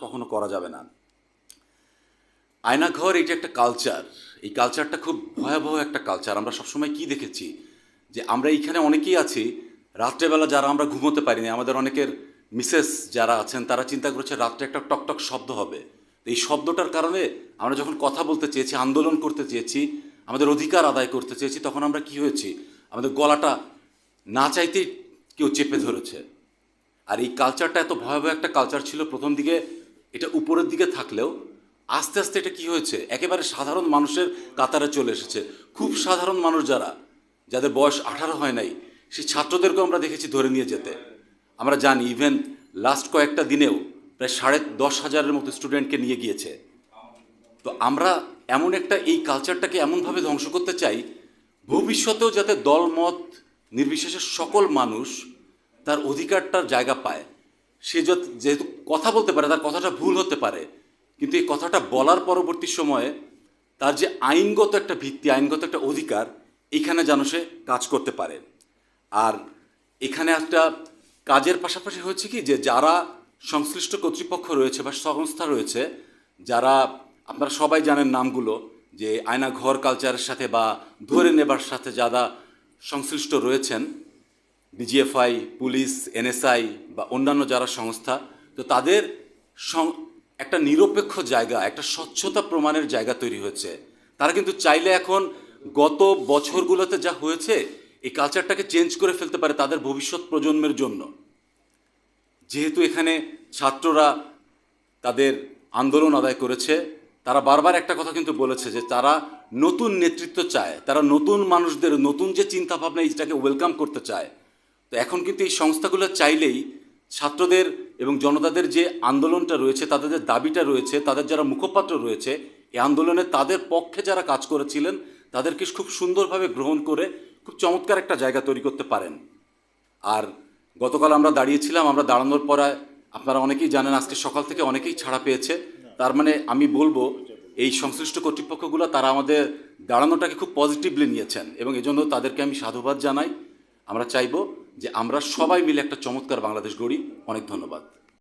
কখনো করা যাবে না। আয়নাঘর, এটা একটা কালচার এই কালচারটা খুব ভয়াবহ একটা কালচার আমরা সবসময় কি দেখেছি? যে আমরা এইখানে অনেকেই আছি, রাত্রেবেলা যারা আমরা ঘুমোতে পারিনি, আমাদের অনেকের মিসেস যারা আছেন, তারা চিন্তা করেছে রাত্রে একটা টকটক শব্দ হবে। এই শব্দটার কারণে আমরা যখন কথা বলতে চেয়েছি, আন্দোলন করতে চেয়েছি, আমাদের অধিকার আদায় করতে চেয়েছি, তখন আমরা কি হয়েছি? আমাদের গলাটা না চাইতেই কেউ চেপে ধরেছে। আর এই কালচারটা এত ভয়াবহ একটা কালচার ছিল, প্রথম দিকে এটা উপরের দিকে থাকলেও আস্তে আস্তে এটা কি হয়েছে? একেবারে সাধারণ মানুষের কাতারে চলে এসেছে। খুব সাধারণ মানুষ যারা, যাদের বয়স আঠারো হয় নাই, সেই ছাত্রদেরকেও আমরা দেখেছি ধরে নিয়ে যেতে। আমরা জানি ইভেন লাস্ট কয়েকটা দিনেও প্রায় সাড়ে দশ হাজারের মতো স্টুডেন্টকে নিয়ে গিয়েছে। তো আমরা এমন একটা এই কালচারটাকে এমনভাবে ধ্বংস করতে চাই, ভবিষ্যতেও যাতে দলমত, নির্বিশেষে সকল মানুষ তার অধিকারটার জায়গা পায়। সে যেহেতু কথা বলতে পারে, তার কথাটা ভুল হতে পারে, কিন্তু এই কথাটা বলার পরবর্তী সময়ে তার যে আইনগত একটা ভিত্তি, আইনগত একটা অধিকার, এখানে যেন সে কাজ করতে পারে। আর এখানে একটা কাজের পাশাপাশি হচ্ছে কি যে, যারা সংশ্লিষ্ট কর্তৃপক্ষ রয়েছে বা সংস্থা রয়েছে, যারা আপনারা সবাই জানেন নামগুলো, যে আয়না ঘর কালচারের সাথে বা ধরে নেবার সাথে যারা সংশ্লিষ্ট রয়েছেন ডিজিএফআই পুলিশ এনএসআই বা অন্যান্য যারা সংস্থা, তো তাদের একটা নিরপেক্ষ জায়গা, একটা স্বচ্ছতা প্রমাণের জায়গা তৈরি হয়েছে। তারা কিন্তু চাইলে এখন গত বছরগুলোতে যা হয়েছে, এই কালচারটাকে চেঞ্জ করে ফেলতে পারে তাদের ভবিষ্যৎ প্রজন্মের জন্য। যেহেতু এখানে ছাত্ররা তাদের আন্দোলন আদায় করেছে, তারা বারবার একটা কথা কিন্তু বলেছে যে তারা নতুন নেতৃত্ব চায়, তারা নতুন মানুষদের, নতুন যে চিন্তাভাবনা এইটাকে ওয়েলকাম করতে চায়। তো এখন কিন্তু এই সংস্থাগুলো চাইলেই ছাত্রদের এবং জনতাদের যে আন্দোলনটা রয়েছে, তাদের যে দাবিটা রয়েছে, তাদের যারা মুখপাত্র রয়েছে, এই আন্দোলনে তাদের পক্ষে যারা কাজ করেছিলেন, তাদেরকে খুব সুন্দরভাবে গ্রহণ করে খুব চমৎকার একটা জায়গা তৈরি করতে পারেন। আর গতকাল আমরা দাঁড়িয়েছিলাম, আমরা দাঁড়ানোর পরে আপনারা অনেকেই জানেন, আজকে সকাল থেকে অনেকেই ছাড়া পেয়েছে। তার মানে আমি বলব, এই সংশ্লিষ্ট কর্তৃপক্ষগুলো, তারা আমাদের দাঁড়ানোটাকে খুব পজিটিভলি নিয়েছেন এবং এজন্য তাদেরকে আমি সাধুবাদ জানাই। আমরা চাইব যে আমরা সবাই মিলে একটা চমৎকার বাংলাদেশ গড়ি। অনেক ধন্যবাদ।